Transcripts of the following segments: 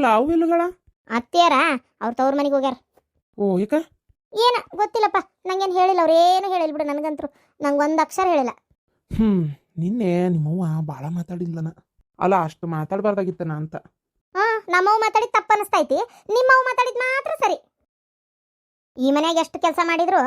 ಅಲ್ಲ ಅವು ಅತ್ತೆಯರ ಅವ್ರ ತವ್ರ ಮನೆಗೆ ಹೋಗ್ಯಾರ. ಓ ಈಗ ಏನ ಗೊತ್ತಿಲ್ಲಪ್ಪ ನಂಗೇನು ಹೇಳಿಲ್ಲ ಅವ್ರು ಏನು ಹೇಳಿಲ್ಲ ಬಿಡು ನನಗಂತರು. ನಂಗೆ ಒಂದು ಅಕ್ಷರ ಹೇಳಿಲ್ಲ. ಹ್ಞೂ ನಿನ್ನೆ ನಿಮ್ಮವ್ವ ಭಾಳ ಮಾತಾಡಿಲ್ಲನ ಅಲ್ಲ ಅಷ್ಟು ಮಾತಾಡಬಾರ್ದಾಗಿತ್ತನ ಅಂತ. ಹಾ ನಮ್ಮವ್ ಮಾತಾಡಿದ್ ತಪ್ಪ ಅನಿಸ್ತೈತಿ ನಿಮ್ಮವ್ ಮಾತಾಡಿದ್ ಮಾತ್ರ ಸರಿ. ಈ ಮನ್ಯಾಗ ಎಷ್ಟು ಕೆಲಸ ಮಾಡಿದ್ರು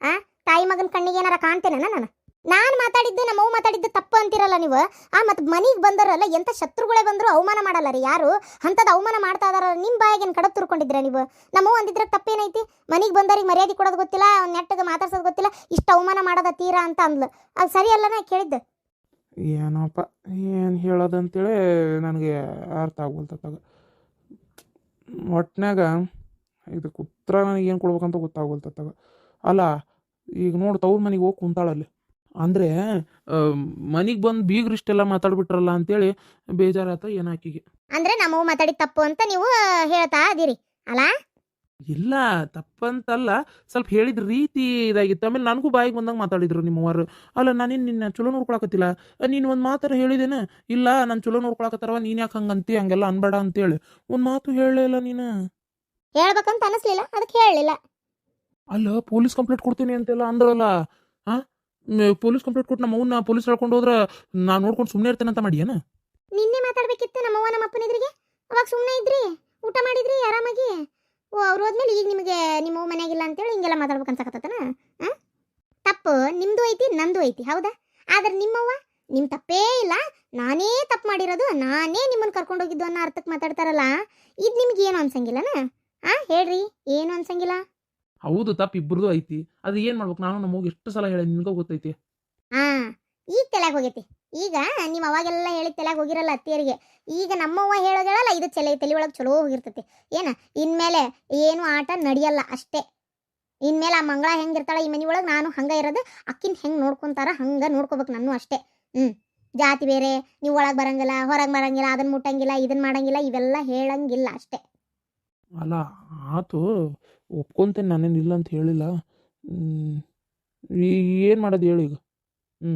ಆ ತಾಯಿ ಮಗನ ಕಣ್ಣಿಗೆ ಏನಾರ ಕಾಣ್ತೇನೆ ನಾನು? ನಾನು ಮಾತಾಡಿದ್ದು ನಮ್ಮವ್ ಮಾತಾಡಿದ್ದು ತಪ್ಪು ಅಂತಿರಲ್ಲ ನೀವು? ಆ ಮತ್ತು ಮನಿಗೆ ಬಂದರಲ್ಲ ಎಂಥ ಶತ್ರುಗಳೇ ಬಂದರೂ ಅವಮಾನ ಮಾಡಲ್ಲ ರೀ ಯಾರು? ಅಂಥದ್ದು ಅವಮಾನ ಮಾಡ್ತಾ ಇದಾರ ನಿಮ್ಮ ಬಾಯಿಗೆ ಕಡಪ್ ತುರ್ಕೊಂಡಿದ್ರೆ ನೀವು? ನಮ್ಮವ್ ಅಂದಿದ್ರೆ ತಪ್ಪೇನೈತಿ? ಮನಿಗೆ ಬಂದವ್ರಿಗೆ ಮರ್ಯಾದೆ ಕೊಡೋದು ಗೊತ್ತಿಲ್ಲ ನೆಟ್ಟಗೆ ಮಾತಾಡ್ಸೋದು ಗೊತ್ತಿಲ್ಲ, ಇಷ್ಟು ಅವಮಾನ ಮಾಡೋದ ತೀರಾ ಅಂತ ಅಂದ್ಲು. ಅದು ಸರಿ ನಾ ಕೇಳಿದ್ದೆ. ಏನಪ್ಪ, ಏನು ಹೇಳೋದಂತೇಳಿ ನನಗೆ ಅರ್ಥ ಆಗ್ಬೋಲ್ತತ್ತಾಗ ಒಟ್ನಾಗ ಇದಕ್ಕೆ ಉತ್ತರ ಏನು ಕೊಡ್ಬೇಕಂತ ಗೊತ್ತಾಗ್ಬೋಲ್ತತ್ತಾಗ ಅಲ್ಲ, ಈಗ ನೋಡು ತವ್ರ ಮನೆಗೆ ಹೋಗಿ ಕುಂತಾಳಲ್ಲಿ. ಅಂದರೆ ಮನೆಗೆ ಬಂದು ಬೀಗ್ರು ಇಷ್ಟೆಲ್ಲ ಮಾತಾಡ್ಬಿಟ್ರಲ್ಲ ಅಂತೇಳಿ ಬೇಜಾರಾತ ಏನಾಕಿಗೆ. ಅಂದ್ರೆ ನಮ್ಮವು ಮಾತಾಡಿ ತಪ್ಪು ಅಂತ ನೀವು ಹೇಳ್ತಾ ಇದೀರಿ ಅಲ್ಲ ಇಲ್ಲ ತಪ್ಪಂತಲ್ಲ ಸ್ವಲ್ಪ ಹೇಳಿದ ರೀತಿ ಇದಾಗಿತ್ತು. ಆಮೇಲೆ ನನಗೂ ಬಾಯಿಗೆ ಬಂದಂಗೆ ಮಾತಾಡಿದ್ರು ನಿಮ್ಮವರು ಅಲ್ಲ ನಾನೇನು ನಿನ್ನ ಚಲೋ ನೋಡ್ಕೊಳಕತ್ತಿಲ್ಲ? ನೀನು ಒಂದು ಮಾತಾರ ಹೇಳಿದೇನೆ? ಇಲ್ಲ ನಾನು ಚಲೋ ನೋಡ್ಕೊಳಕತ್ತಾರವ ನೀನು ಯಾಕೆ ಹಂಗಂತಿ ಹಂಗೆಲ್ಲ ಅನ್ಬೇಡ ಅಂತೇಳಿ. ಒಂದು ಮಾತು ಹೇಳಲೇ ಇಲ್ಲ ನೀನು? ಹೇಳ್ಬೇಕಂತ ಅನಿಸ್ಲಿಲ್ಲ ಅದಕ್ಕೆ ಹೇಳಲಿಲ್ಲ. ಅಲ್ಲ ಪೊಲೀಸ್ ಕಂಪ್ಲೇಂಟ್ ಕೊಡ್ತೀನಿ ಅಂತೆಲ್ಲ ಅಂದ್ರಲ್ಲ. ಪೊಲೀಸ್ ಕಂಪ್ಲೇಂಟ್ ಕೊಟ್ಟು ನಮ್ಮ ಅವನ್ನ ಪೊಲೀಸ್ ಹೇಳ್ಕೊಂಡು ಹೋದ್ರೆ ನಾನು ನೋಡ್ಕೊಂಡು ಸುಮ್ಮನೆ ಇರ್ತೇನೆ ಅಂತ ಮಾಡಿಯೇನ ನಿನ್ನೆ ಮಾತಾಡ್ಬೇಕಿತ್ತು ನಮ್ಮವ್ವ ನಮ್ಮ ಅಪ್ಪನ ಎದುರಿಗೆ? ಅವಾಗ ಸುಮ್ಮನೆ ಇದ್ರಿ? ಊಟ ಮಾಡಿದ್ರಿ ಆರಾಮಾಗಿ? ಓ, ಅವ್ರು ಹೋದ್ಮೇಲೆ ಈಗ ನಿಮಗೆ ನಿಮ್ಮ ಮನೆಯಾಗಿಲ್ಲ ಅಂತೇಳಿ ಹಿಂಗೆಲ್ಲ ಮಾತಾಡ್ಬೇಕು ಹಾಂ ತಪ್ಪು. ನಿಮ್ದು ಐತಿ, ನಂದು ಐತಿ, ಹೌದಾ? ಆದ್ರೆ ನಿಮ್ಮವ್ವ ನಿಮ್ಮ ತಪ್ಪೇ ಇಲ್ಲ. ನಾನೇ ತಪ್ಪು ಮಾಡಿರೋದು, ನಾನೇ ನಿಮ್ಮನ್ನು ಕರ್ಕೊಂಡು ಹೋಗಿದ್ದು ಅನ್ನೋ ಅರ್ಥಕ್ಕೆ ಮಾತಾಡ್ತಾರಲ್ಲ, ಇದು ನಿಮ್ಗೆ ಏನು ಅನ್ಸಂಗಿಲ್ಲನ? ಹಾಂ ಹೇಳ್ರಿ, ಏನು ಅನ್ಸಂಗಿಲ್ಲ? ಹೌದು ತಪ್ಪು ಇಬ್ಬರದು ಐತಿ. ಅದು ಏನು ಮಾಡ್ಬೇಕು? ನಾನು ನಮಗೆ ಎಷ್ಟು ಸಲ ಹೇಳಿ ನಿನಗೂ ಗೊತ್ತೈತಿ? ಹಾ, ಈಗ ತಲೆಗೆ ಹೋಗೈತಿ. ಈಗ ನಿಮ್ಮ ಅವಾಗೆಲ್ಲ ಹೇಳಿ ತಲೆಗೆ ಹೋಗಿರಲ್ಲ ಅತ್ತಿಯರಿಗೆ. ಈಗ ನಮ್ಮವ್ವ ಹೇಳೋದೇಳಲ್ಲ, ಇದು ಚಲೆ, ತಲೆ ಒಳಗೆ ಚಲೋ ಹೋಗಿರ್ತೈತಿ. ಏನ, ಇನ್ಮೇಲೆ ಏನು ಆಟ ನಡೆಯಲ್ಲ ಅಷ್ಟೇ. ಇನ್ಮೇಲೆ ಆ ಮಂಗಳ ಹೆಂಗಿರ್ತಾಳ ಈ ಮನೆ ಒಳಗೆ ನಾನು ಹಂಗ ಇರೋದು, ಅಕ್ಕಿನ ಹೆಂಗೆ ನೋಡ್ಕೊಂತಾರ, ಹಂಗೆ ನೋಡ್ಕೋಬೇಕು ನಾನು ಅಷ್ಟೇ. ಹ್ಞೂ ಜಾತಿ ಬೇರೆ, ನೀವು ಒಳಗೆ ಬರಂಗಿಲ್ಲ, ಹೊರಗೆ ಬರಂಗಿಲ್ಲ ಅದನ್ನ ಮುಟ್ಟಂಗಿಲ್ಲ ಇದನ್ನ ಮಾಡಂಗಿಲ್ಲ, ಇವೆಲ್ಲ ಹೇಳಂಗಿಲ್ಲ ಅಷ್ಟೇ. ಅಲ್ಲ, ಆತು ಒಪ್ಕೊಂತೇನೆ ನಾನೇನು ಇಲ್ಲ ಅಂತ ಹೇಳಿಲ್ಲ. ಏನು ಮಾಡೋದು ಹೇಳು ಈಗ. ಹ್ಞೂ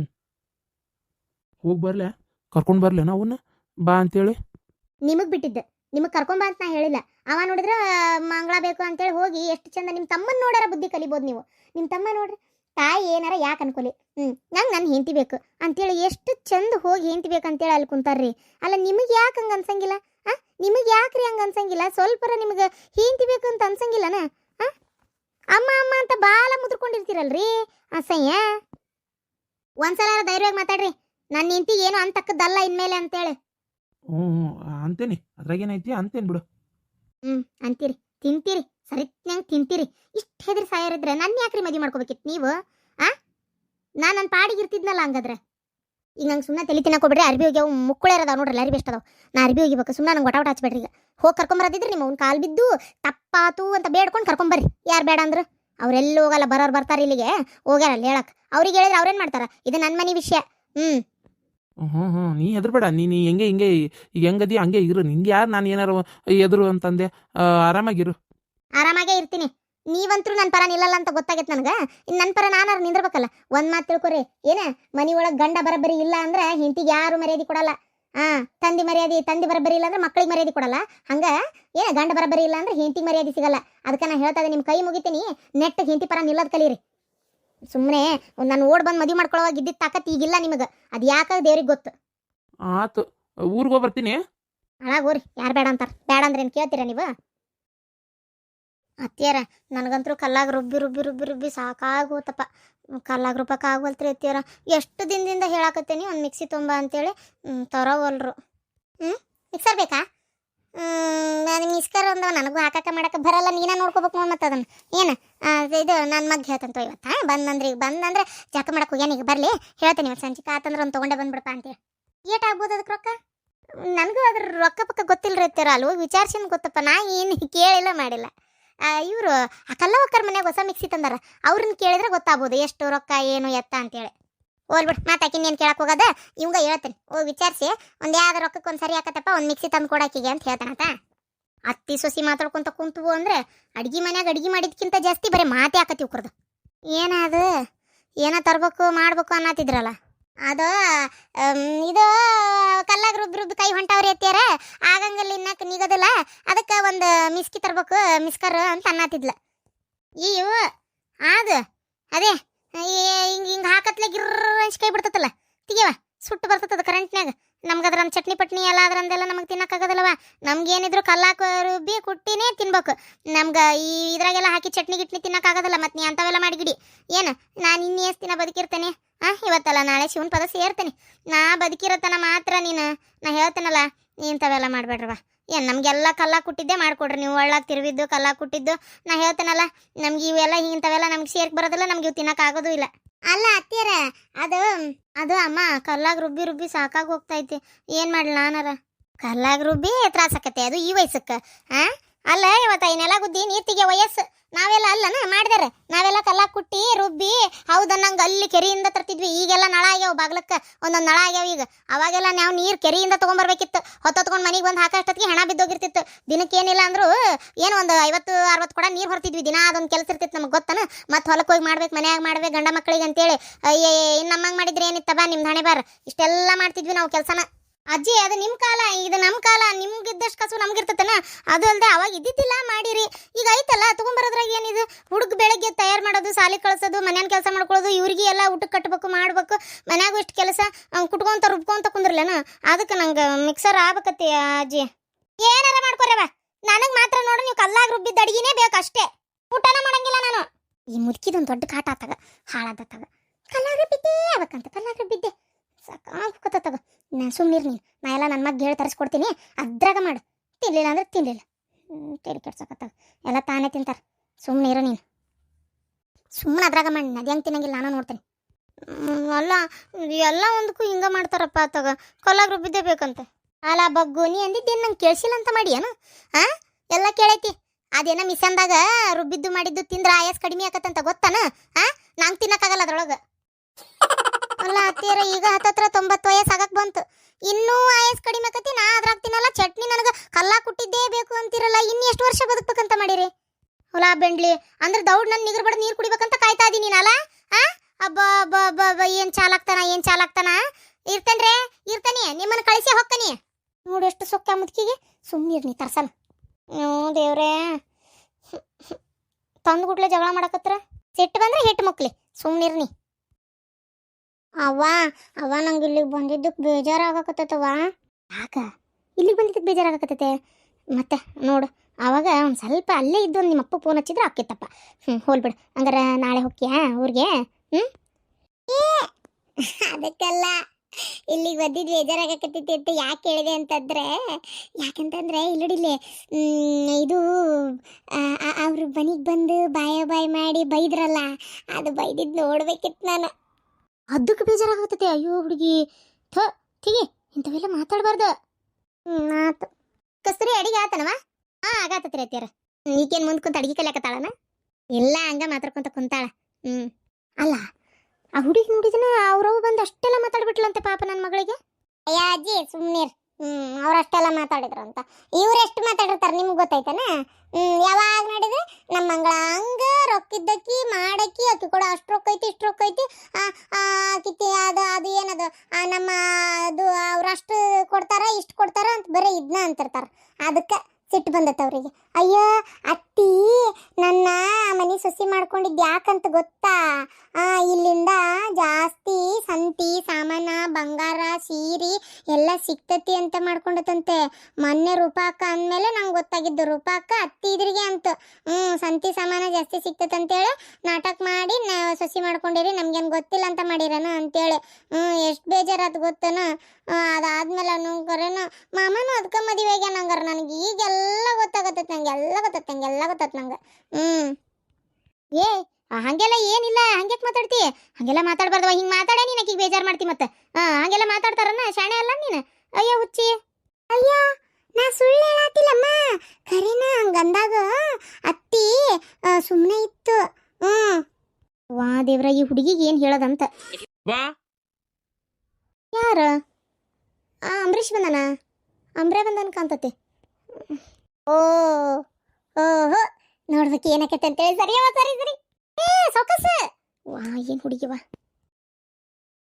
ಹೋಗಿ ಬರಲೆ, ಕರ್ಕೊಂಡು ಬರಲೆ ಅವನ್ನ ಬಾ ಅಂತೇಳಿ. ನಿಮಗೆ ಬಿಟ್ಟಿದ್ದೆ. ನಿಮಗೆ ಕರ್ಕೊಂಬ ಅಂತ ನಾ ಹೇಳಿಲ್ಲ. ಅವ ನೋಡಿದ್ರೆ ಮಂಗಳ ಬೇಕು ಅಂತೇಳಿ ಹೋಗಿ ಎಷ್ಟು ಚಂದ ನಿಮ್ಮ ತಮ್ಮನ ನೋಡಾರ ಬುದ್ಧಿ ಕಲಿಬೋದು ನೀವು. ನಿಮ್ಮ ತಮ್ಮ ನೋಡ್ರಿ, ತಾಯಿ ಏನಾರ ಯಾಕೆ ಅನ್ಕೊಲಿ? ಹ್ಞೂ ನಂಗೆ ನನ್ನ ಹೆಂಡತಿ ಬೇಕು. ಅಂತೇಳಿ ಎಷ್ಟು ಚಂದ ಹೋಗಿ ಹೆಂಡತಿ ಬೇಕು ಅಂತೇಳಿ ಅಲ್ಲಿ ಕುಂತಾರ್ರಿ. ಅಲ್ಲ, ನಿಮಗೆ ಯಾಕೆ ಹಂಗೆ ಅನ್ಸಂಗಿಲ್ಲ? ಹಾಂ ನಿಮಗೆ ಯಾಕೆ ರೀ ಹಂಗೆ ಅನ್ಸಂಗಿಲ್ಲ? ಸ್ವಲ್ಪರ ನಿಮಗೆ ಹೀಂತಿ ಬೇಕು ಅಂತ ಅನ್ಸಂಗಿಲ್ಲನ? ಹಾಂ ಅಮ್ಮ ಅಮ್ಮ ಅಂತ ಬಾಲ ಮುದ್ರಕೊಂಡಿರ್ತೀರಲ್ರಿ ಅಸಹ್ಯ? ಒಂದ್ಸಲ ಧೈರ್ಯವಾಗಿ ಮಾತಾಡ್ರಿ. ನನ್ನ ನಿಂತಿ ಏನು ಅಂತಕ್ಕದ್ದಲ್ಲ ಇನ್ಮೇಲೆ ಅಂತೇಳಿ. ಹ್ಞೂ ಅಂತೇನಿ. ಅದ್ರಾಗೇನೈತಿ ಅಂತೇನು ಬಿಡು. ಹ್ಞೂ ಅಂತೀರಿ. ತಿಂತೀರಿ. ಸರಿತ್ನಂಗ್ ತಿಂತೀರಿ. ಇಷ್ಟು ಹೆದ್ರಿ ಸಾಯರಿದ್ರೆ ನನ್ನ ಯಾಕ್ರಿ ಮದುವೆ ಮಾಡ್ಕೋಬೇಕಿತ್ತು ನೀವು? ಆ? ನಾನು ನನ್ನ ಪಾಡಿಗೆ ಇರ್ತಿದ್ನಲ್ಲ ಹಂಗಾದ್ರೆ. ಈಗ ನಂಗೆ ಸುಮ್ಮನೆ ತಲೆ ತಿನ್ನಕ್ಕೆ ಹೋಗ್ಬಿಡ್ರಿ ಅರ್ಬಿ ಹೋಗಿ ಅವು ಮುಕ್ಕುಳೆ ಇರೋದ ನೋಡ್ರಿ ಅರ್ಬಿ ಎಷ್ಟು ಅದಾವ. ನಾ ಅರ್ಬಿ ಹೋಗಿಬೇಕು ಸುಮ್ಮನೆ ನಂಗೆ ಒಟ ಹಚ್ಬೇಡ್ರಿ ಈಗ. ಹೋಗಿ ಕರ್ಕೊಂಬರದಿದ್ರಿ ನಿಮ್ಮ ಅವ್ನ ಕಾಲು ಬಿದ್ದು ತಪ್ಪಾತು ಅಂತ ಬೇಡ್ಕೊಂಡು ಕರ್ಕೊಂಬರ್ರಿ ಯಾರು ಬೇಡ ಅಂದ್ರೆ? ಅವರೆಲ್ಲ ಹೋಗಲ್ಲ ಬರೋರು ಬರ್ತಾರೆ ಇಲ್ಲಿಗೆ. ಹೋಗ್ಯಾರ ಅಲ್ಲಿ ಹೇಳಕ್. ಅವ್ರಿಗೆ ಹೇಳಿದ್ರೆ ಅವ್ರೇನು ಮಾಡ್ತಾರ? ಇದು ನನ್ನ ಮನೆ ವಿಷಯ. ಹ್ಞೂ ಹ್ಞೂ ಹ್ಞೂ ನೀ ಹೆದರ್ಬೇಡ ನೀನು ಹೆಂಗೆ ಹಿಂಗೆ ಈಗ ಹೆಂಗದಿ ಹಂಗೆ ಇರು. ನಿಂಗೆ ಯಾರು ನಾನು ಏನಾರು ಎದುರು ಅಂತಂದೆ ಆರಾಮಾಗಿರು ಆರಾಮಾಗೇ ಇರ್ತೀನಿ. ನೀವಂತರೂ ನನ್ನ ಪರ ನಿಲ್ಲಲ್ಲ ಅಂತ ಗೊತ್ತಾಗೈತೆ ನನಗೆ? ಇನ್ನು ನನ್ನ ಪರ ನಾನು ನಿಂದಿರ್ಬೇಕಲ್ಲ? ಒಂದು ಮಾತು ತಿಳ್ಕೊರಿ. ಏನ? ಮನೆ ಒಳಗೆ ಗಂಡ ಬರಬರಿ ಇಲ್ಲ ಅಂದ್ರೆ ಹೆಂಡತಿಗೆ ಯಾರು ಮರ್ಯಾದೆ ಕೊಡಲ್ಲ. ಆ ತಂದಿ ಮರ್ಯಾದೆ ತಂದಿ ಬರಬರಿ ಇಲ್ಲ ಅಂದ್ರೆ ಮಕ್ಕಳಿಗೆ ಮರ್ಯಾದೆ ಕೊಡಲ್ಲ. ಹಂಗ ಏನ ಗಂಡ ಬರಬರಿ ಇಲ್ಲ ಅಂದ್ರೆ ಹೆಂಡತಿಗೆ ಮರ್ಯಾದೆ ಸಿಗಲ್ಲ. ಅದಕ್ಕೆ ನಾನು ಹೇಳ್ತಾ ನಿಮ್ ನಿಮ್ಮ ಕೈ ಮುಗಿತೀನಿ. ನೆಟ್ಟಗೆ ಹೆಂಡತಿ ಪರ ನಿಲ್ಲೋದು ಕಲೀರಿ. ಸುಮ್ಮನೆ ನಾನು ಓಡ್ ಬಂದು ಮದುವೆ ಮಾಡ್ಕೊಳ್ಳೋವಾಗ ಇದ್ದಿದ್ದ ತಾಕತ್ ಈಗಿಲ್ಲ ನಿಮಗೆ. ಅದು ಯಾಕೆ ದೇವ್ರಿಗೆ ಗೊತ್ತು? ಆತು. ಊರಿಗೆ ಹೋಗಿ ಬರ್ತೀನಿ? ಹಾಳಾಗೋರಿ ಯಾರು ಬೇಡ ಅಂತಾರೆ. ಬೇಡ ಅಂದ್ರೆ ಏನು ಕೇಳ್ತೀರಾ ನೀವು? ಅತ್ತಿಯರ ನನಗಂತರೂ ಕಲ್ಲಾಗ ರುಬ್ಬಿ ರುಬ್ಬಿ ರುಬ್ಬಿ ರುಬ್ಬಿ ಸಾಕಾಗೋತಪ್ಪ. ಕಲ್ಲಾಗ ರುಬ್ಬಕ್ಕೆ ಆಗವಲ್ತ್ರಿ ಅತ್ತಿಯರ. ಎಷ್ಟು ದಿನದಿಂದ ಹೇಳಾಕತ್ತೇನಿ, ಒಂದು ಮಿಕ್ಸಿ ತುಂಬ ಅಂತೇಳಿ ತರೋವಲ್ರು. ಹ್ಞೂ ಮಿಕ್ಸರ್ ಬೇಕಾ? ನಾನು ಮಿಸ್ಕರ್ ಒಂದು ನನಗೂ ಹಾಕಕ್ಕೆ ಮಾಡಕ್ಕೆ ಬರಲ್ಲ, ನೀನೇ ನೋಡ್ಕೋಬೇಕು ನೋಡಿ ಮತ್ತೆ ಅದನ್ನು. ಏನು? ಇದು ನನ್ನ ಮಗ್ ಹೇಳ್ತಂತ ಇವತ್ತು ಬಂದಂದ್ರೆ ಈಗ ಬಂದಂದ್ರೆ ಜಾಕ ಮಾಡಕ್ಕೆ ಹೋಗ್ಯಾನ, ಈಗ ಬರಲಿ. ಹೇಳ್ತೇನೆ ಇವತ್ತು ಸಂಚಿಕ ಆತಂದ್ರೆ ಒಂದು ತೊಗೊಂಡೆ ಬಂದ್ಬಿಡಪ್ಪ ಅಂತೇಳಿ. ಏಟ್ ಆಗ್ಬೋದು ಅದಕ್ಕೆ ರೊಕ್ಕ? ನನಗೂ ಅದ್ರ ರೊಕ್ಕ ಪಕ್ಕ ಗೊತ್ತಿಲ್ಲ ರೀ ಅಲ್ಲಿ ಹೋಗಿ ವಿಚಾರಿಸಿನ ಗೊತ್ತಪ್ಪ, ನಾ ಏನು ಕೇಳಿಲ್ಲ, ಮಾಡಿಲ್ಲ. ಇವರು, ಆ ಕಲ್ಲವಕ್ಕರ ಮನೆಗೆ ಹೊಸ ಮಿಕ್ಸಿ ತಂದಾರ. ಅವ್ರನ್ನ ಕೇಳಿದ್ರೆ ಗೊತ್ತಾಗ್ಬೋದು, ಎಷ್ಟು ರೊಕ್ಕ, ಏನು, ಎತ್ತ ಅಂತೇಳಿ. ಹೋಗ್ಬಿಟ್ಟು ಮಾತಾಕಿನ ಏನು ಕೇಳಕ್ಕೆ ಹೋಗೋದ? ಇವಂಗ ಹೇಳ್ತೀನಿ ಹೋಗಿ ವಿಚಾರಿಸಿ, ಒಂದು ಯಾವ್ದು ರೊಕ್ಕಕ್ಕೆ ಒಂದು ಸರಿ ಹಾಕತ್ತಪ್ಪ, ಒಂದು ಮಿಕ್ಸಿ ತಂದು ಕೊಡಾಕಿಗೆ ಅಂತ ಹೇಳ್ತಾನತ. ಅತ್ತಿ ಸೊಸಿ ಮಾತಾಡ್ಕೊಂತ ಕುಂತವು ಅಂದ್ರೆ, ಅಡ್ಗೆ ಮನ್ಯಾಗ ಅಡ್ಗೆ ಮಾಡಿದ್ಕಿಂತ ಜಾಸ್ತಿ ಬರೀ ಮಾತೇ ಹಾಕತಿ ಉಕ್ರದು ಏನದು ಏನೋ ತರಬೇಕು, ಮಾಡ್ಬೇಕು ಅನ್ನತ್ತಿದ್ರಲ್ಲ ಅದು ಇದು ರುಬ್ಬಿ ಕೈ ಹೊಂಟವ್ರಿ ಅತ್ತಿಯಾರ, ಆಗಂಗಲ್ಲಿ ಇನ್ನಕ್ಕೆ ನಿಗೋದಿಲ್ಲ, ಅದಕ್ಕೆ ಒಂದು ಮಿಸ್ಕಿ ತರ್ಬೇಕು, ಮಿಸ್ಕರ್ ಅಂತ ಅನ್ನತ್ತಿದ್ಲ ಅಯ್ಯೋ ಅದು ಅದೇ ಹಿಂಗೆ ಹಿಂಗೆ ಹಾಕತ್ಲೆ ಗಿರ್ರ ಕೈ ಬಿಡ್ತತಲ್ಲ. ತೆಗಿಯವ ಸುಟ್ಟು ಬರ್ತದ ಕರೆಂಟ್ನಾಗ ನಮ್ಗೆ ಅದ್ರ ಚಟ್ನಿ ಪಟ್ನಿ ಎಲ್ಲ ಅದ್ರಂದೆಲ್ಲ ನಮಗೆ ತಿನ್ನಕ್ಕಾಗದಲ್ಲವ ನಮ್ಗೇನಿದ್ರು ಕಲ್ಲಾಕ ರುಬ್ಬಿ ಕುಟ್ಟಿನೇ ತಿನ್ಬೇಕು. ನಮ್ಗೆ ಈ ಇದ್ರಾಗೆಲ್ಲ ಹಾಕಿ ಚಟ್ನಿ ಗಿಟ್ನಿ ತಿನ್ನಕ್ಕಾಗದಲ್ಲ ಮತ್ತೆ ನೀ ಅಂಥವೆಲ್ಲ ಮಾಡಿಗಿಡಿ ಏನು, ನಾನು ಇನ್ನೇಸ್ ದಿನ ಬದುಕಿರ್ತೇನೆ? ಆ, ಇವತ್ತಲ್ಲ ನಾಳೆ ಶಿವನ ಪದ ಸೇರ್ತೇನೆ. ನಾ ಬದುಕಿರೋತನ ಮಾತ್ರ ನೀನು, ನಾ ಹೇಳ್ತೇನಲ್ಲ, ಇಂಥವೆಲ್ಲ ಮಾಡಬೇಡ್ರವ ಏನು, ನಮಗೆಲ್ಲ ಕಲ್ಲ ಕುಟ್ಟಿದ್ದೇ ಮಾಡಿಕೊಡ್ರಿ. ನೀವು ಒಳ್ಳಾಗ ತಿರುವಿದ್ದು, ಕಲ್ಲ ಕುಟ್ಟಿದ್ದು, ನಾ ಹೇಳ್ತೇನಲ್ಲ, ನಮ್ಗೆ ಇವೆಲ್ಲ, ಇಂಥವೆಲ್ಲ ನಮ್ಗೆ ಸೇರ್ಕ್ ಬರೋದಿಲ್ಲ, ನಮ್ಗೆ ಇವು ತಿನ್ನೋಕ್ಕಾಗೋದು ಇಲ್ಲ. ಅಲ್ಲ, ಅತ್ತಿಯರ, ಅದು ಅದು ಅಮ್ಮ, ಕಲ್ಲಾಗ ರುಬ್ಬಿ ರುಬ್ಬಿ ಸಾಕಾಗಿ ಹೋಗ್ತೈತಿ. ಏನು ಮಾಡ್ಲಿ ನಾನಾರ? ಕಲ್ಲಾಗ ರುಬ್ಬಿ ತ್ರಾಸ ಆಕತ್ತೆ ಅದು ಈ ವಯಸ್ಸಕ್ಕೆ, ಆ? ಅಲ್ಲ, ಇವತ್ತ ಇನ್ನೆಲ್ಲ ಗುದ್ದಿ ನೀರ್ತಿಗೆ ವಯಸ್ಸು. ನಾವೆಲ್ಲ ಅಲ್ಲನ ಮಾಡಿದಾರೆ. ನಾವೆಲ್ಲ ಕಲ್ಲ ಕುಟ್ಟಿ, ರುಬ್ಬಿ, ಹೌದ ನಂಗೆ ಅಲ್ಲಿ ಕೆರೆಯಿಂದ ತರ್ತಿದ್ವಿ. ಈಗೆಲ್ಲ ನಳ ಆಗ್ಯಾವ ಬಾಗ್ಲಕ್ಕ. ಒಂದೊಂದು ನಳ ಆಗ್ಯಾವ ಈಗ. ಅವಾಗೆಲ್ಲ ನಾವು ನೀರು ಕೆರೆಯಿಂದ ತೊಗೊಂಬರ್ಬೇಕಿತ್ತು. ಹೊತ್ತೊತ್ಕೊಂಡು ಮನೆಗೆ ಬಂದು ಹಾಕೋಷ್ಟೊತ್ತಿಗೆ ಹಣ ಬಿದ್ದೋಗಿರ್ತಿತ್ತು. ದಿನಕ್ಕೆ ಏನಿಲ್ಲ ಅಂದರೂ ಏನು ಒಂದು ಐವತ್ತು, ಅರವತ್ತು ಕೂಡ ನೀರು ಹೊರ್ತಿದ್ವಿ. ದಿನ ಅದೊಂದು ಕೆಲಸ ಇರ್ತಿತ್ತು ನಮಗೆ ಗೊತ್ತನ? ಮತ್ತು ಹೊಲಕ್ಕೆ ಹೋಗಿ ಮಾಡ್ಬೇಕು, ಮನೆಯಾಗ ಮಾಡ್ಬೇಕು ಗಂಡ ಮಕ್ಕಳಿಗೆ ಅಂತೇಳಿ ಅಯ್ಯ ಇನ್ನು ನಮ್ಮಂಗೆ ಮಾಡಿದ್ರೆ ಏನಿತ್ತ ಬಾ ನಿಮ್ದು ಹಣೆ ಬಾರ ಇಷ್ಟೆಲ್ಲ ಮಾಡ್ತಿದ್ವಿ ನಾವು ಕೆಲಸನ ಅಜ್ಜಿ, ಅದು ನಿಮ್ಮ ಕಾಲ, ಇದು ನಮ್ಮ ಕಾಲ, ನಿಮ್ಗಿದ್ದಷ್ಟು ಕಸು ನಮ್ಗಿರ್ತತನ? ಅದು ಅಲ್ಲದೆ ಅವಾಗ ಇದ್ದಿದ್ದಿಲ್ಲ, ಮಾಡಿರಿ. ಈಗ ಐತಲ್ಲ, ತಗೊಂಬರೋದ್ರಾಗ ಏನಿದು? ಹುಡುಗ ಬೆಳಗ್ಗೆ ತಯಾರು ಮಾಡೋದು ಸಾಲಿ ಕಳ್ಸೋದು, ಮನ್ಯಾನ ಕೆಲಸ ಮಾಡ್ಕೊಳ್ಳೋದು, ಇವ್ರಿಗೆ ಎಲ್ಲ ಊಟಕ್ಕೆ ಕಟ್ಟಬೇಕು ಮಾಡ್ಬೇಕು. ಮನ್ಯಾಗೂ ಇಷ್ಟು ಕೆಲಸ ಕುಟ್ಕೊಂತ, ರುಬ್ಕೊಂತ ಕುಂದ್ರಲೇನ ಅದಕ್ಕೆ ನಂಗೆ ಮಿಕ್ಸರ್ ಆಗ್ಬೇಕತ್ತಿ ಅಜ್ಜಿ. ಏನಾರ ಮಾಡ್ಕೊರವ ನನಗೆ ಮಾತ್ರ ನೋಡು, ನೀವು ಕಲ್ಲಾಗ ರುಬ್ಬಿದ್ದ ಅಡಿಗೆನೇ ಬೇಕು ಅಷ್ಟೇ. ಊಟನ ಮಾಡಂಗಿಲ್ಲ ನಾನು. ಈ ಮುದುಕಿದೊಂದು ದೊಡ್ಡ ಕಾಟ ಆತಾಗ, ಹಾಳಾದತ್ತಾಗ. ಕಲ್ಲಾಗ ರುಬ್ಬಿದ್ದೆ ಆಗ್ಬೇಕಂತ, ಕಲ್ಲಾಗ ರುಬ್ಬಿದ್ದೆ. ಸಾಕಾಗ್ತತಗ ನಾನು ಸುಮ್ಮನಿರ್ ನೀನು ನಾ ಎಲ್ಲ ನನ್ನ ಮಗ್ಗೆ ಹೇಳಿ ತರಿಸ್ಕೊಡ್ತೀನಿ. ಅದ್ರಾಗ ಮಾಡು. ತಿನ್ಲಿಲ್ಲ ಅಂದ್ರೆ ಹ್ಮ್, ತಲೆ ಕೆಡ್ಸಕತ್ತಾಗ ಎಲ್ಲ ತಾನೇ ತಿಂತಾರೆ. ಸುಮ್ಮನೆ ಇರು ನೀನು. ಸುಮ್ಮನೆ ಅದ್ರಾಗ ಮಾಡಿ. ಅದು ಹೆಂಗೆ ತಿನ್ನಂಗಿಲ್ಲ ನಾನು ನೋಡ್ತೀನಿ. ಅಲ್ಲ ಎಲ್ಲ ಒಂದಕ್ಕೂ ಹಿಂಗೆ ಮಾಡ್ತಾರಪ್ಪ ತಗ. ಕೊಲ್ಲಾಗ ರುಬ್ಬಿದ್ದೇ ಬೇಕಂತ. ಅಲ್ಲ ಬಗ್ಗು ನೀ ಅಂದಿದ್ದೇನು ನಂಗೆ ಕೇಳಿಸಿಲ್ಲ ಅಂತ ಮಾಡಿ ಏನು ಆ? ಎಲ್ಲ ಕೇಳೈತಿ. ಅದೇನ ಅಂದಾಗ ರುಬ್ಬಿದ್ದು ಮಾಡಿದ್ದು ತಿಂದ್ರೆ ಆಯಸ್ ಕಡಿಮೆ ಆಕತ್ತಂತ ಗೊತ್ತಾನ? ಹಾಂ ನಂಗೆ ತಿನ್ನಕ್ಕಾಗಲ್ಲ ಅದ್ರೊಳಗೆ. ಅತ್ತಿಯರ ಈಗ ಹತ್ತತ್ರ ತೊಂಬತ್ತು ವಯಸ್ಸು ಆಗಕ್ ಬಂತು. ಇನ್ನೂ ಆಯಸ್ ಕಡಿಮೆ ಆಕತಿ, ನಾ ಅದ್ರಾಗ ತಿನ್ನಲ್ಲ, ಚಟ್ನಿ ನನಗೆ ಕಲ್ಲ ಕುಟ್ಟಿದ್ದೇ ಬೇಕು ಅಂತಿರಲ್ಲ, ಇನ್ನು ಎಷ್ಟು ವರ್ಷ ಬದುಕ್ಬೇಕಂತ ಮಾಡಿರಿ? ಹೊಲ ಬೆಂಡ್ಲಿ, ಅಂದ್ರೆ ದೌಡ್ ನನ್ನ ನಿಗರ್ ಬಡ ನೀರು ಕುಡಿಬೇಕಂತ ಕಾಯ್ತಾ ಇದೀನಿ ನೀನಲ್ಲ ಆ? ಅಬ್ಬ ಅಬ್ಬ ಅಬ್ಬ ಅಬ್ಬ, ಏನು ಚಾಲಾಗ್ತಾನ ಏನು ಚಾಲಾಗ್ತಾನ ಇರ್ತೇನ್ರೇ, ಇರ್ತಾನೆ, ನಿಮ್ಮನ್ನ ಕಳಿಸಿ ಹೋಗ್ತಾನೆ. ನೋಡಿ ಎಷ್ಟು ಸೊಕ್ಕ ಮುದುಕಿಗೆ ಸುಮ್ಮನಿರ್ನಿ ತರ್ಸನ್. ಹ್ಞೂ ದೇವ್ರೇ. ತಂದು ಜಗಳ ಮಾಡಕತ್ರ, ಸಿಟ್ಟು ಬಂದ್ರೆ ಹಿಟ್ಟು ಮುಕ್ಲಿ ಸುಮ್ಮನಿರ್ನಿ ಅವ್ವ ಅವ್ವ ನಂಗೆ ಇಲ್ಲಿಗೆ ಬಂದಿದ್ದಕ್ಕೆ ಬೇಜಾರಾಗಕತ್ತವ ಯಾಕ? ಇಲ್ಲಿಗೆ ಬಂದಿದ್ದಕ್ಕೆ ಬೇಜಾರಾಗಕತ್ತೈತೆ? ಮತ್ತೆ ನೋಡು, ಅವಾಗ ಒಂದು ಸ್ವಲ್ಪ ಅಲ್ಲೇ ಇದ್ದು ನಿಮ್ಮ ಅಪ್ಪ ಫೋನ್ ಹಚ್ಚಿದ್ರೆ ಆಕೈತಪ್ಪ ಹ್ಞೂ ಹೋಲ್ಬಿಡು ಹಂಗಾರೆ ನಾಳೆ ಹೋಗ್ತೀಯಾ ಊರಿಗೆ? ಹ್ಞೂ ಅದಕ್ಕಲ್ಲ. ಇಲ್ಲಿಗೆ ಬಂದಿದ್ದು ಬೇಜಾರಾಗಕತ್ತೈತಿ ಅಂತ ಯಾಕೆ ಹೇಳಿದೆ ಅಂತಂದ್ರೆ, ಯಾಕಂತಂದರೆ ಇಲ್ಲಡಿಲ್ಲಿ ಇದು ಅವರು ಮನೆಗೆ ಬಂದು ಬಾಯ ಬಾಯ್ ಮಾಡಿ ಬೈದ್ರಲ್ಲ, ಅದು ಬೈದಿದ್ದು ನೋಡ್ಬೇಕಿತ್ತು ನಾನು. ಅದಕ್ಕೆ ಬೇಜಾರಾಗುತ್ತೆ ಅಯ್ಯೋ ಹುಡುಗಿ. ಥ ತಿಗಿ ಇಂಥವೆಲ್ಲ ಮಾತಾಡಬಾರ್ದು. ಆತು. ಕಸ್ತೂರಿ ಅಡಿಗೆ ಆತನವ? ಹಾಂ ಆಗತ್ತತ್ರಿ ಅತ್ಯಾರ ಈಗೇನು ಮುಂದೆ ಕುಂತ ಅಡಿಗೆ ಕಲಿಯಾಕತ್ತಾಳನ ಎಲ್ಲ ಹಂಗ ಮಾತಾಡ್ಕೊಂತ ಕುಂತಾಳ. ಹ್ಞೂ ಅಲ್ಲ, ಆ ಹುಡುಗಿ ನೋಡಿದನ ಅವ್ರವ್ ಬಂದು ಅಷ್ಟೆಲ್ಲ ಮಾತಾಡ್ಬಿಟ್ಲಂತೆ ಪಾಪ ನನ್ನ ಮಗಳಿಗೆ? ಅಯ್ಯ ಅಜ್ಜಿ ಸುಮ್ಮನಿರ್ ಹ್ಮ್, ಅವ್ರಷ್ಟೆಲ್ಲ ಮಾತಾಡಿದ್ರು ಅಂತ. ಇವ್ರು ಎಷ್ಟು ಮಾತಾಡಿರ್ತಾರೆ ನಿಮ್ಗೆ ಗೊತ್ತೈತನ ಯಾವಾಗ ನೋಡಿದ್ರೆ ನಮ್ಮ ಮಂಗಳ ಹಂಗ ರೊಕ್ಕಿದ್ದಕ್ಕಿ, ಮಾಡಕ್ಕಿ ಅಕ್ಕಿ ಕೂಡ ಅಷ್ಟು ರೊಕ್ಕ ಐತಿ, ಇಷ್ಟು ರೊಕ್ಕ ಐತಿ. ಕಿತ್ತಿ ಅದು ಅದು ಏನದು? ನಮ್ಮ ಅದು ಅವ್ರು ಅಷ್ಟು ಕೊಡ್ತಾರ, ಇಷ್ಟು ಕೊಡ್ತಾರ ಅಂತ ಬರೀ ಇದನ್ನ ಅಂತಿರ್ತಾರೆ. ಅದಕ್ಕೆ ಸಿಟ್ಟು ಬಂದತ್ತೆ ಅವರಿಗೆ. ಅಯ್ಯೋ ಅತ್ತಿ ನನ್ನ ಮನೆ ಸೊಸಿ ಮಾಡ್ಕೊಂಡಿದ್ದು ಯಾಕಂತ ಗೊತ್ತಾ? ಆ, ಇಲ್ಲಿಂದ ಜಾಸ್ತಿ ಸಂತಿ ಸಾಮಾನ ಬಂಗಾರ ಸೀರೆ ಎಲ್ಲ ಸಿಕ್ತತಿ ಅಂತ ಮಾಡ್ಕೊಂಡತಂತೆ. ಮೊನ್ನೆ ರೂಪಾಕ ಅಂದಮೇಲೆ ನಂಗೆ ಗೊತ್ತಾಗಿದ್ದು ರೂಪಾಕ ಅತ್ತಿ ಇದ್ರಿಗೆ ಅಂತ. ಹ್ಞೂ ಸಂತಿ ಸಾಮಾನ ಜಾಸ್ತಿ ಸಿಗ್ತತಂತೇಳಿ ನಾಟಕ ಮಾಡಿ ಸೊಸಿ ಮಾಡ್ಕೊಂಡಿರಿ ನಮ್ಗೇನು ಗೊತ್ತಿಲ್ಲ ಅಂತ ಮಾಡಿರನ ಅಂತೇಳಿ. ಹ್ಞೂ ಎಷ್ಟು ಬೇಜಾರಾತು ಗೊತ್ತನ? ಅದಾದ್ಮೇಲೆ ನಂಗರೇನ ಮಾಮನು ಅದಕ್ಕೆ ಮದುವೆ ಆಗ್ಯಾನ ಹಂಗಾರ ನನಗೆ ಈಗೆಲ್ಲ ಗೊತ್ತಾಗತ್ತೈತೆ ಎಲ್ಲ ಗೊತ್ತೈತೆ ಎಲ್ಲ ಗೊತ್ತೈತೆ ನಂಗೆ. ಹ್ಞೂ ಏ ಹಾಗೆಲ್ಲ ಹಂಗೆಲ್ಲ ಏನಿಲ್ಲ ಹಂಗ್ಯಾಕೆ ಮಾತಾಡ್ತಿ? ಹಂಗೆಲ್ಲ ಮಾತಾಡ್ಬಾರ್ದವ ಹಿಂಗೆ ಮಾತಾಡೇ ನೀನು ಆಕಿಗೆ ಬೇಜಾರು ಮಾಡ್ತಿ ಮತ್ತೆ. ಹಾಂ ಹಂಗೆಲ್ಲ ಮಾತಾಡ್ತಾರನ್ನ ಶಾಣೆ ಅಲ್ಲ ನೀನು? ಅಯ್ಯೋ ಹುಚ್ಚಿ. ಅಯ್ಯೋ ನಾ ಸುಳ್ಳು ಹೇಳತ್ತಿಲ್ಲಮ್ಮ ಕರೆನ ಹಂಗಂದಾಗ ಅತ್ತಿ ಸುಮ್ಮನೆ ಇತ್ತು. ಹ್ಞೂ ವಾ ದೇವ್ರ ಈ ಹುಡುಗಿಗೆ ಏನು ಹೇಳೋದಂತ. ವಾ. ಯಾರ? ಆ ಅಂಬರೀಷ್ ಬಂದನ? ಅಂಬ್ರೆ ಬಂದನ್ ಕಾಂತತಿ ಓ ಓಹೋ ನೋಡ್ಬೇಕು ಏನಕ್ಕೆ ಅಂತೇಳಿ ಸರಿ ಅವ ಸರಿ ಸರಿ. ಏ ಸೊಕಸ. ವಾ ಏನು ಹುಡುಗಿವ